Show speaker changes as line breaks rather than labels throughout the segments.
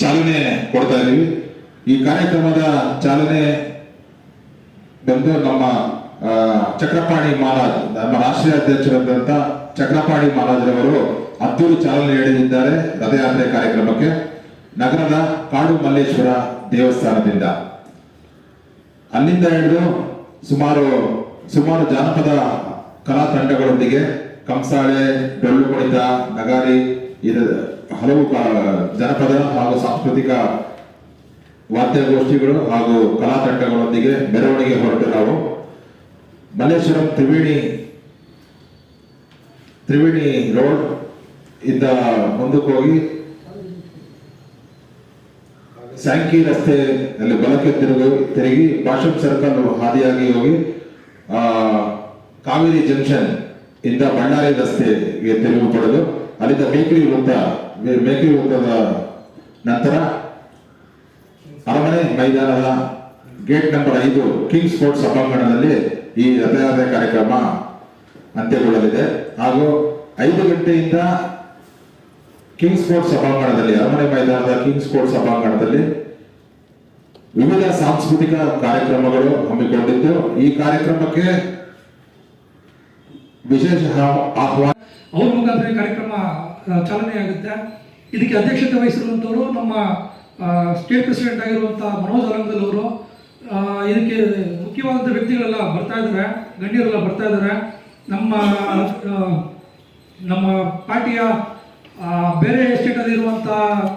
ಚಾಲನೆ ಕೊಡ್ತಾ ಇದೀವಿ ಈ ಕಾರ್ಯಕ್ರಮದ ಚಾಲನೆ ಬಂದು ನಮ್ಮ ಚಕ್ರಪಾಣಿ ಮಹಾರಾಜ್, ನಮ್ಮ ರಾಷ್ಟ್ರೀಯ ಅಧ್ಯಕ್ಷರಾದಂತ ಚಕ್ರಪಾಣಿ ಮಹಾರಾಜರವರು ಅದ್ದೂರಿ ಚಾಲನೆ ನೀಡಲಿದ್ದಾರೆ ರಥಯಾತ್ರೆ ಕಾರ್ಯಕ್ರಮಕ್ಕೆ. ನಗರದ ಕಾಡು ಮಲ್ಲೇಶ್ವರ ದೇವಸ್ಥಾನದಿಂದ. ಅಲ್ಲಿಂದ ಹಿಡಿದು ಸುಮಾರು ಸುಮಾರು ಜಾನಪದ ಕಲಾ ತಂಡಗಳೊಂದಿಗೆ ಕಂಸಾಳೆ ಡೊಳ್ಳು ಕುಣಿತ ನಗಾರಿ, ಇದು ಹಲವು ಜನಪದ ಹಾಗೂ ಸಾಂಸ್ಕೃತಿಕ ವಾದ್ಯಗೋಷ್ಠಿಗಳು ಹಾಗೂ ಕಲಾ ತಂಡಗಳೊಂದಿಗೆ ಮೆರವಣಿಗೆ ಹೊರಟು ನಾವು. ಮಲ್ಲೇಶ್ವರಂ ತ್ರಿವೇಣಿ ತ್ರಿವೇಣಿ ರೋಡ್ ಇಂದ ಮುಂದಕ್ಕೆ ಹೋಗಿ ಸ್ಯಾಂಕಿ ರಸ್ತೆ ಅಲ್ಲಿ ಬಲಕ್ಕೆ ತಿರುಗಿ ತಿರುಗಿ ಭಾಷಂ ಸರ್ಕಲ್ ಹಾದಿಯಾಗಿ ಹೋಗಿ ಕಾವೇರಿ ಜಂಕ್ಷನ್ ಇಂದ ಬಳ್ಳಾರಿ ರಸ್ತೆಗೆ ತಿರುವು ಪಡೆದು ಅಲ್ಲಿಂದ ಬೇಕರಿ ವೃತ್ತ ಬೇಕರಿ ವೃತ್ತದ ನಂತರ ಅರಮನೆ ಮೈದಾನದ ಗೇಟ್ ನಂಬರ್ ಐದು, ಕಿಂಗ್ ಸ್ಪೋರ್ಟ್ಸ್ ಸಭಾಂಗಣದಲ್ಲಿ ಈ ರಥಯಾತ್ರೆ ಕಾರ್ಯಕ್ರಮ ಅಂತ್ಯಗೊಳ್ಳಲಿದೆ. ಹಾಗೂ ಐದು ಗಂಟೆಯಿಂದ ಕಿಂಗ್ ಸ್ಪೋರ್ಟ್ಸ್ ಸಭಾಂಗಣದಲ್ಲಿ, ಅರಮನೆ ಮೈದಾನದ ಕಿಂಗ್ ಸ್ಪೋರ್ಟ್ಸ್ ಸಭಾಂಗಣದಲ್ಲಿ ವಿವಿಧ ಸಾಂಸ್ಕೃತಿಕ ಕಾರ್ಯಕ್ರಮಗಳು ಹಮ್ಮಿಕೊಂಡಿದ್ದು. ಈ ಕಾರ್ಯಕ್ರಮಕ್ಕೆ ವಿಶೇಷ ಆಹ್ವಾ- ಆಹ್ವಾನ
ಅವ್ರ ಮುಖಾಂತರ ಕಾರ್ಯಕ್ರಮ ಚಾಲನೆ ಚಾಲನೆಯಾಗುತ್ತೆ ಇದಕ್ಕೆ ಅಧ್ಯಕ್ಷತೆ ವಹಿಸಿರುವಂಥವರು ನಮ್ಮ ಸ್ಟೇಟ್ ಪ್ರೆಸಿಡೆಂಟ್ ಆಗಿರುವಂಥ ಮನೋಜ್ ಅಲಂಗಲ್ ಅವರು ಇದಕ್ಕೆ ಮುಖ್ಯವಾದಂಥ ವ್ಯಕ್ತಿಗಳೆಲ್ಲ ಬರ್ತಾ ಇದ್ದಾರೆ ಗಣ್ಯರೆಲ್ಲ ಬರ್ತಾ ಇದ್ದಾರೆ ನಮ್ಮ ನಮ್ಮ ಪಾರ್ಟಿಯ ಬೇರೆ ಸ್ಟೇಟಲ್ಲಿ ಇರುವಂಥ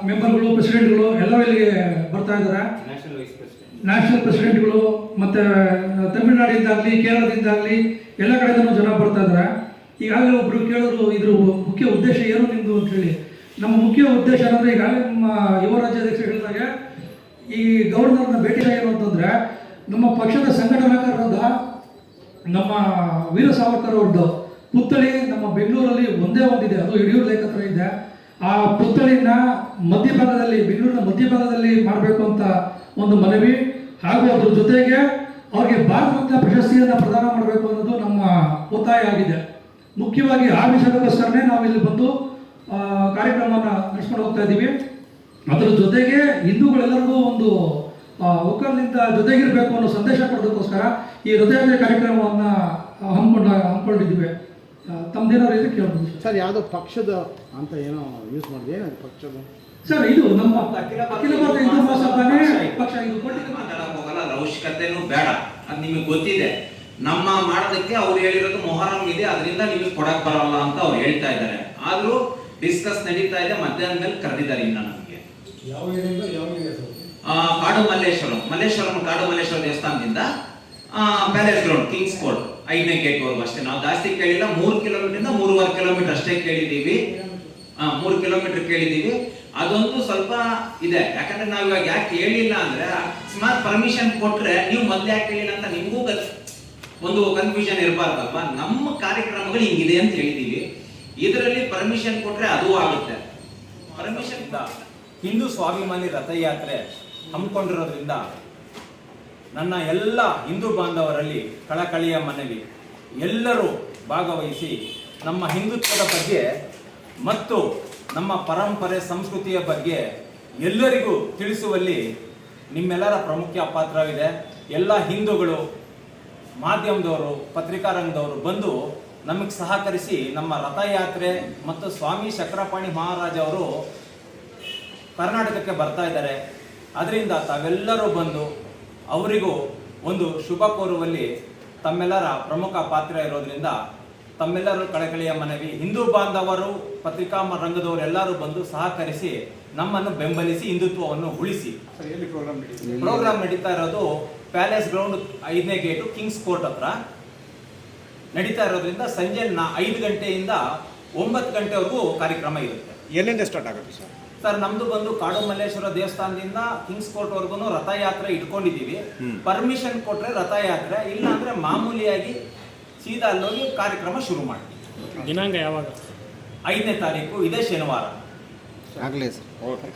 ಮೆಂಬರ್ಗಳು ಪ್ರೆಸಿಡೆಂಟ್ಗಳು ಎಲ್ಲ ಇಲ್ಲಿಗೆ ಬರ್ತಾ ಇದ್ದಾರೆ ನ್ಯಾಷನಲ್ ಪ್ರೆಸಿಡೆಂಟ್ಗಳು ಮತ್ತು ತಮಿಳುನಾಡಿಂದಾಗಲಿ ಕೇರಳದಿಂದಾಗಲಿ ಎಲ್ಲ ಕಡೆಯಿಂದಲೂ ಜನ ಬರ್ತಾ ಇದ್ದಾರೆ ಈಗಾಗಲೇ ಒಬ್ಬರು ಕೇಳಿದ್ರು, ಇದ್ರ ಮುಖ್ಯ ಉದ್ದೇಶ ಏನು ನಿಮ್ದು ಅಂತ ಹೇಳಿ. ನಮ್ಮ ಮುಖ್ಯ ಉದ್ದೇಶ ಏನಂದ್ರೆ ಈಗಾಗಲೇ ನಮ್ಮ ಯುವ ರಾಜ್ಯಾಧ್ಯಕ್ಷರು ಹೇಳಿದಾಗ, ಈ ಗವರ್ನರ್ನ ಭೇಟಿ ಏನು ಅಂತಂದರೆ, ನಮ್ಮ ಪಕ್ಷದ ಸಂಘಟನಾಕಾರರಾದ ನಮ್ಮ ವೀರ ಸಾವರ್ಕರ್ ಅವ್ರದ್ದು ಪುತ್ಥಳಿ ನಮ್ಮ ಬೆಂಗಳೂರಲ್ಲಿ ಒಂದೇ ಒಂದಿದೆ, ಅದು ಯಡಿಯೂರು ಲೇಖತ್ರ ಇದೆ. ಆ ಪುತ್ಥಳಿನ ಮಧ್ಯಭಾಗದಲ್ಲಿ, ಬೆಂಗಳೂರಿನ ಮಧ್ಯಭಾಗದಲ್ಲಿ ಮಾಡಬೇಕು ಅಂತ ಒಂದು ಮನವಿ, ಹಾಗೂ ಅದ್ರ ಜೊತೆಗೆ ಅವ್ರಿಗೆ ಭಾರತ ಪ್ರಶಸ್ತಿಯನ್ನು ಪ್ರದಾನ ಮಾಡಬೇಕು ಅನ್ನೋದು ನಮ್ಮ ಒತ್ತಾಯ ಆಗಿದೆ. ಮುಖ್ಯವಾಗಿ ಆ ವಿಷಯಕ್ಕೋಸ್ಕರನೇ ನಾವು ಇಲ್ಲಿ ಬಂದು ಕಾರ್ಯಕ್ರಮವನ್ನು ನಡೆಸ್ಕೊಂಡು ಹೋಗ್ತಾ ಇದ್ದೀವಿ. ಅದರ ಜೊತೆಗೆ ಹಿಂದೂಗಳೆಲ್ಲರಿಗೂ ಒಂದು ಒಕ್ಕಲಿನಿಂದ ಜೊತೆಗಿರಬೇಕು ಅನ್ನೋ ಸಂದೇಶ ಕೊಡೋದಕ್ಕೋಸ್ಕರ ಈ ಹೃದಯದ ಕಾರ್ಯಕ್ರಮವನ್ನು ಹಮ್ಮಿಕೊಂಡ ಹಮ್ಮಿಕೊಂಡಿದ್ದೀವಿ. ತಮ್ಮದೇನಾದ್ರು ಇದ್ರೆ ಕೇಳ್ಬೋದು. ಸರ್.
ಯಾವುದೋ ಪಕ್ಷದ ಅಂತ ಏನೋ ಯೂಸ್ ಮಾಡಿದೆ ಏನದು ಪಕ್ಷದ?
ಸರ್ ಇದು ನಮ್ಮ ಅಖಿಲ ಭಾರತ ಹಿಂದೂ ಮಹಾಸಭಾನೇ ಪಕ್ಷ. ಇದು ಕೊಟ್ಟಿದ್ದು
ಮಾತಾಡಕ್ ಹೋಗಲ್ಲ ಅದ್ರ ಅವಶ್ಯಕತೆನೂ ಬೇಡ. ಅದು ನಿಮಗೆ ಗೊತ್ತಿದೆ. ನಮ್ಮ ಮಾಡೋದಕ್ಕೆ ಅವ್ರು ಹೇಳಿರೋದು ಮೊಹರಂ ಇದೆ ಅದರಿಂದ ನಿಮಗೆ ಕೊಡಕ್ ಬರಲ್ಲ ಅಂತ ಅವ್ರು ಹೇಳ್ತಾ ಇದ್ದಾರೆ. ಆದ್ರೂ ಡಿಸ್ಕಸ್ ನಡೀತಾ ಇದೆ ಮಧ್ಯಾಹ್ನ ಮೇಲೆ ಕರೆದಿದ್ದಾರೆ ಇನ್ನ ನಮಗೆ. ಕಾಡು ಮಲ್ಲೇಶ್ವರಂ. ಮಲ್ಲೇಶ್ವರಂ ಕಾಡು ಮಲ್ಲೇಶ್ವರ ದೇವಸ್ಥಾನದಿಂದ ಪ್ಯಾಲೇಸ್ ಗ್ರೌಂಡ್ ಕಿಂಗ್ಸ್ ಕೋರ್ಟ್ ಐದನೇ ಗೇಟ್ ವರೆಗೂ ಅಷ್ಟೇ. ನಾವು ಜಾಸ್ತಿ ಕೇಳಿಲ್ಲ ಮೂರು ಕಿಲೋಮೀಟರ್ ಇಂದ ಮೂರುವರೆ ಕಿಲೋಮೀಟರ್ ಅಷ್ಟೇ ಕೇಳಿದೀವಿ ಆ, ಮೂರು ಕಿಲೋಮೀಟರ್ ಕೇಳಿದೀವಿ ಅದೊಂದು ಸ್ವಲ್ಪ ಇದೆ. ಯಾಕಂದ್ರೆ ನಾವು ಇವಾಗ ಯಾಕೆ ಹೇಳಿಲ್ಲ ಅಂದ್ರೆ ಅಕಸ್ಮಾತ್ ಪರ್ಮಿಷನ್ ಕೊಟ್ರೆ ನೀವು ಮೊದ್ಲು ಯಾಕೆ ಹೇಳಿಲ್ಲ ಅಂತ ನಿಮಗೂ ಒಂದು ಕನ್ಫ್ಯೂಷನ್ ಇರಬಾರ್ದಲ್ವಾ? ನಮ್ಮ ಕಾರ್ಯಕ್ರಮಗಳು ಹಿಂಗಿದೆ ಅಂತ ಹೇಳಿದೀವಿ ಇದರಲ್ಲಿ ಪರ್ಮಿಷನ್ ಕೊಟ್ರೆ ಅದು ಆಗುತ್ತೆ. ಪರ್ಮಿಷನ್
ಹಿಂದೂ ಸ್ವಾಭಿಮಾನಿ ರಥಯಾತ್ರೆ ಹಮ್ಮಿಕೊಂಡಿರೋದ್ರಿಂದ ನನ್ನ ಎಲ್ಲ ಹಿಂದೂ ಬಾಂಧವರಲ್ಲಿ ಕಳಕಳಿಯ ಮನವಿ. ಎಲ್ಲರೂ ಭಾಗವಹಿಸಿ ನಮ್ಮ ಹಿಂದುತ್ವದ ಬಗ್ಗೆ ಮತ್ತು ನಮ್ಮ ಪರಂಪರೆ ಸಂಸ್ಕೃತಿಯ ಬಗ್ಗೆ ಎಲ್ಲರಿಗೂ ತಿಳಿಸುವಲ್ಲಿ ನಿಮ್ಮೆಲ್ಲರ ಪ್ರಮುಖ ಪಾತ್ರವಿದೆ. ಎಲ್ಲ ಹಿಂದೂಗಳು ಮಾಧ್ಯಮದವರು ಪತ್ರಿಕಾ ರಂಗದವರು ಬಂದು ನಮಗೆ ಸಹಕರಿಸಿ ನಮ್ಮ ರಥಯಾತ್ರೆ ಮತ್ತು ಸ್ವಾಮಿ ಚಕ್ರಪಾಣಿ ಮಹಾರಾಜ ಅವರು ಕರ್ನಾಟಕಕ್ಕೆ ಬರ್ತಾ ಇದ್ದಾರೆ. ಅದರಿಂದ ತಾವೆಲ್ಲರೂ ಬಂದು ಅವರಿಗೂ ಒಂದು ಶುಭ ಕೋರುವಲ್ಲಿ ತಮ್ಮೆಲ್ಲರ ಪ್ರಮುಖ ಪಾತ್ರ ಇರೋದ್ರಿಂದ ತಮ್ಮೆಲ್ಲರೂ ಕಳಕಳಿಯ ಮನವಿ. ಹಿಂದೂ ಬಾಂಧವರು ಪತ್ರಿಕಾ ರಂಗದವರು ಎಲ್ಲರೂ ಬಂದು ಸಹಕರಿಸಿ ನಮ್ಮನ್ನು ಬೆಂಬಲಿಸಿ ಹಿಂದುತ್ವವನ್ನು ಉಳಿಸಿ. ಪ್ರೋಗ್ರಾಮ್ ನಡೀತಾ ಇರೋದು ಪ್ಯಾಲೇಸ್ ಗ್ರೌಂಡ್ ಐದನೇ ಗೇಟು ಕಿಂಗ್ಸ್ ಕೋರ್ಟ್ ಹತ್ರ. ನಡೀತಾ ಇರೋದ್ರಿಂದ ಸಂಜೆ ನಾ ಐದು ಗಂಟೆಯಿಂದ ಒಂಬತ್ತು ಗಂಟೆವರೆಗೂ ಕಾರ್ಯಕ್ರಮ ಇರುತ್ತೆ.
ಎಲ್ಲಿಂದ ಸ್ಟಾರ್ಟ್ ಆಗುತ್ತೆ ಸರ್?
ಸರ್ ನಮ್ದು ಬಂದು ಕಾಡು ಮಲ್ಲೇಶ್ವರ ದೇವಸ್ಥಾನದಿಂದ ಕಿಂಗ್ಸ್ ಕೋರ್ಟ್ ವರ್ಗು ರಥಯಾತ್ರೆ ಇಟ್ಕೊಂಡಿದೀವಿ ಪರ್ಮಿಷನ್ ಕೊಟ್ರೆ ರಥಯಾತ್ರೆ ಇಲ್ಲ ಅಂದ್ರೆ ಮಾಮೂಲಿಯಾಗಿ ಸೀದಾ ಅಲ್ಲೋಗಿ ಕಾರ್ಯಕ್ರಮ ಶುರು ಮಾಡ್ತೀವಿ
ದಿನಾಂಕ ಯಾವಾಗ?
ಐದನೇ ತಾರೀಕು ಇದೇ ಶನಿವಾರ.
ಆಗಲೇ ಸರ್. ಓಕೆ